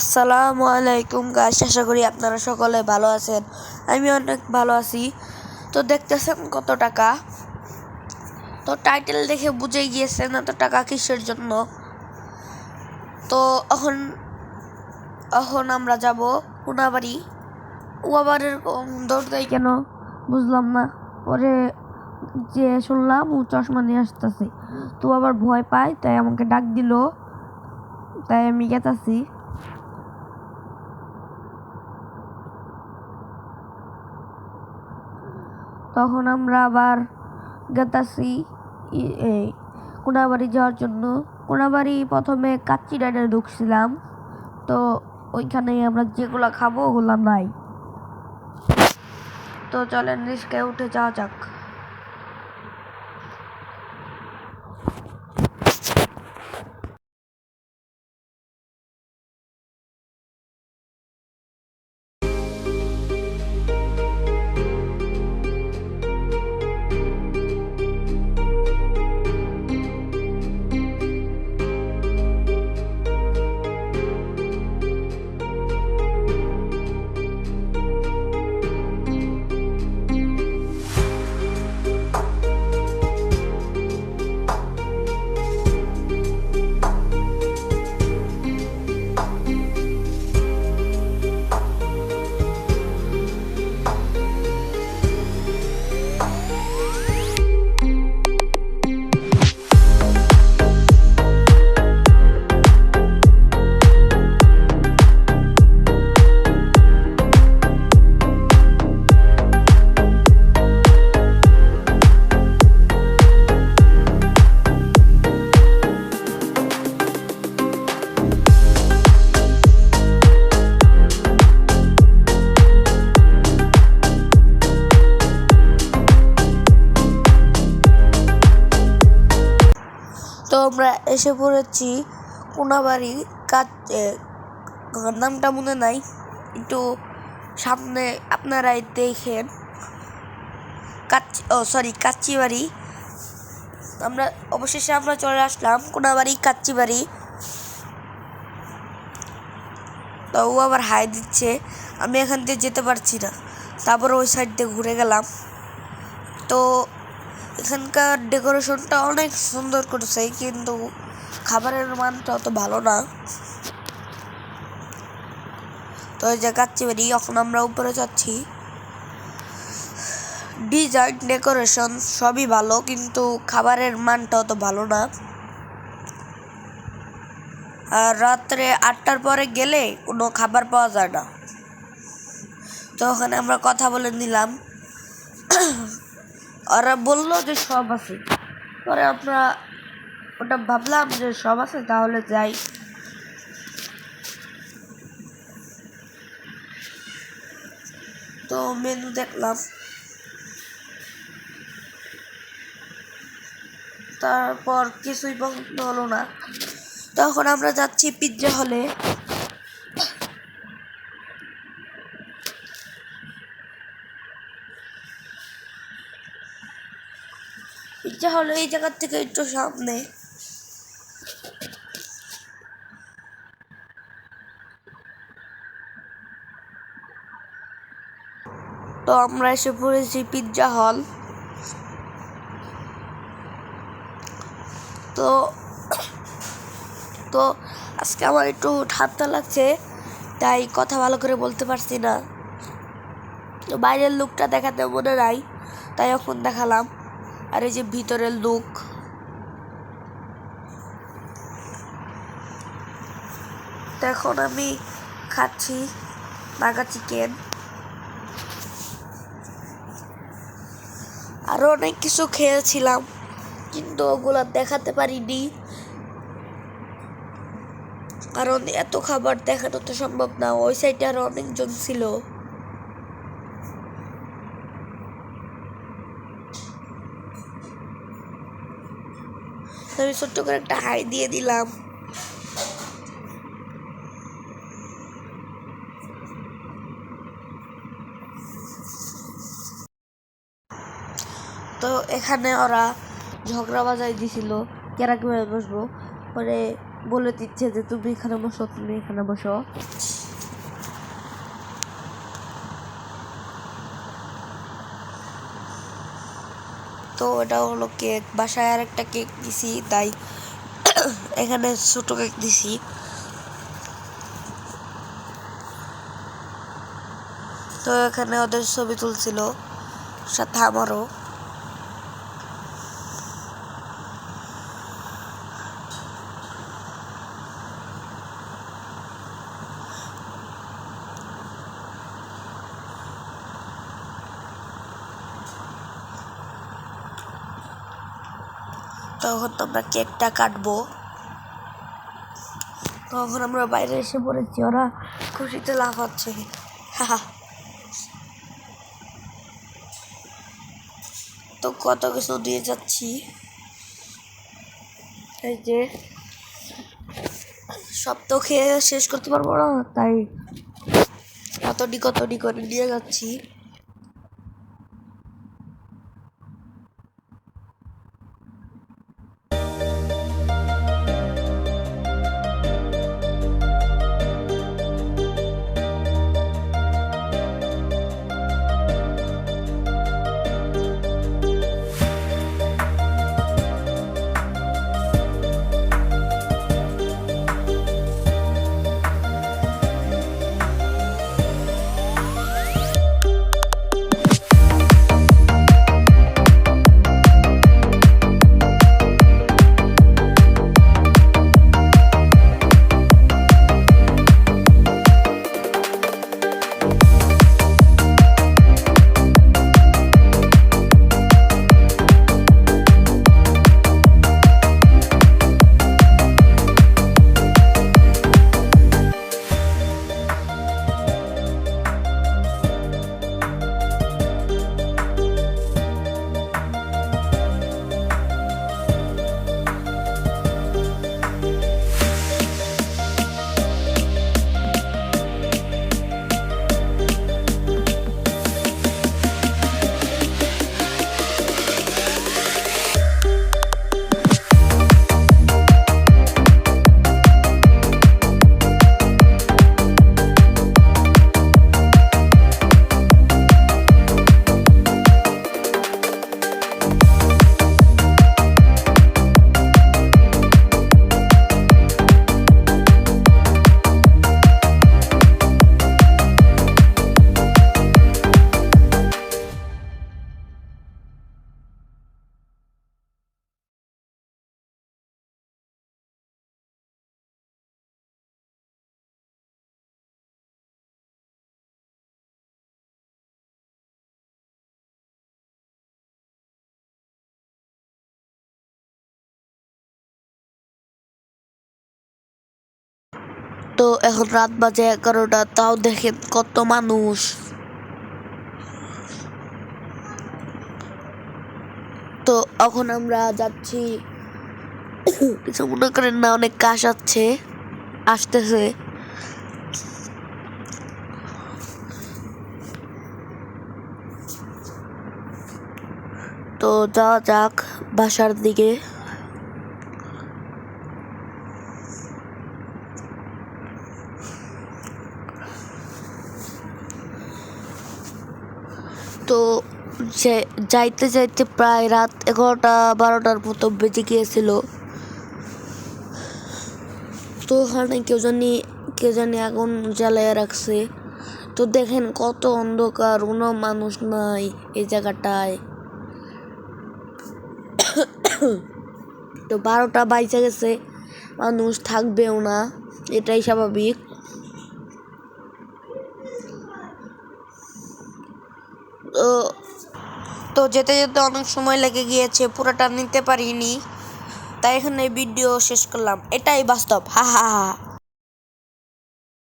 আসসালামু আলাইকুম গাছ আশা করি আপনারা সকলে ভালো আছেন। আমি অনেক ভালো আছি। তো দেখতেছেন কত টাকা? তো টাইটেল দেখে বুঝে গিয়েছেন এত টাকা কিসের জন্য? তো এখন এখন আমরা যাব কোনাবাড়ি ও আবার এরকম দৌড় দেয় কেন বুঝলাম না। পরে যে শুনলাম ও চশমা নিয়ে আসতেছে। তো আবার ভয় পায়, তাই আমাকে ডাক দিল। তাই আমি গেতাছি। তখন আমরা আবার এই কোনাবাড়ি যাওয়ার জন্য। কোনাবাড়ি প্রথমে কাচ্চি ডাইনে ঢুকছিলাম। তো ওইখানে আমরা যেগুলো খাব ওগুলো নাই। তো চলেন, রিস্কে উঠে যাওয়া যাক। আমরা এসে পড়েছি কোনাবাড়ি কাজ নামটা মনে নাই, একটু সামনে আপনারাই দেখেন। কাচ্চি, ও সরি কাচ্চি বাড়ি আমরা, অবশেষে আমরা চলে আসলাম কোনাবাড়ি কাচ্চি বাড়ি তো ও আবার হাই দিচ্ছে, আমি এখান দিয়ে যেতে পারছি না। তারপর ওই সাইড দিয়ে ঘুরে গেলাম। তো এখানকার ডেকোরেশনটা অনেক সুন্দর করেছে, কিন্তু খাবারের মানটা অত ভালো না। তো এই যে কাচ্চি বাড়ি এখন আমরা উপরে যাচ্ছি। ডিজাইন ডেকোরেশন সবই ভালো, কিন্তু খাবারের মানটা অত ভালো না। আর রাত্রে আটটার পরে গেলে কোনো খাবার পাওয়া যায় না। তো ওখানে আমরা কথা বলে নিলাম। ওরা বলল যে সব আছে। পরে আমরা ওটা ভাবলাম যে সব আছে, তাহলে যাই। তো মেনু দেখলাম। তারপর কিছুই পছন্দ হলো না। তখন আমরা যাচ্ছি পিৎজা হলে পিৎজা হলে এই জায়গার থেকে একটু সামনে। তো আমরা এসে পড়েছি পিৎজা হল তো তো আজকে আমার একটু ঠান্ডা লাগছে, তাই কথা ভালো করে বলতে পারছি না। বাইরের লুকটা দেখাতে মনে নাই, তাই এখন দেখালাম। আর এই যে ভিতরের লুক এখন আমি খাচ্ছি নাগা চিকেন আরও অনেক কিছু খেয়েছিলাম, কিন্তু ওগুলো দেখাতে পারিনি। কারণ এত খাবার দেখানো তো সম্ভব না, ওই সাইডে আরও অনেকজন ছিল। আমি ছোট্ট করে একটা হাই দিয়ে দিলাম। তো এখানে ওরা ঝগড়া বাজাই দিছিল কেরা কীভাবে বসবো? পরে বলে দিচ্ছে যে, তুমি এখানে বসো, তুমি এখানে বসো। তো এটা হলো কেক। বাসায় আর একটা কেক দিছি, তাই এখানে ছোট কেক দিছি। তো এখানে ওদের ছবি তুলছিল সাথে আমারও। তখন আমরা কেকটা কাটবো। তখন আমরা বাইরে এসে পড়েছি, ওরা খুশিতে লাফাচ্ছে। হাহা। তো কত কিছু দিয়ে যাচ্ছি। এই যে, সব তো খেয়ে শেষ করতে পারব না, তাই কতটি কতটি করে দিয়ে যাচ্ছি। তো এখন রাত বাজে এগারোটা, তাও দেখেন কত মানুষ। তো এখন আমরা যাচ্ছি। কিছু মনে করেন না, অনেক কাশ আছে, আসতেছে। তো যাওয়া যাক বাসার দিকে তো যে- যাইতে যাইতে প্রায় রাত এগারোটা বারোটার মতো বেজে গিয়েছিল। তো ওখানে কেউ জানি কেউ জানি আগুন জ্বালিয়ে রাখছে। তো দেখেন কত অন্ধকার, কোনো মানুষ নাই এই জায়গাটায়। তো বারোটা বাইচে গেছে, মানুষ থাকবেও না, এটাই স্বাভাবিক। তো যেতে যেতে অনেক সময় লেগে গিয়েছে, পুরোটা নিতে পারিনি। তাই এখানে ভিডিও শেষ করলাম। এটাই বাস্তব হা হা হা।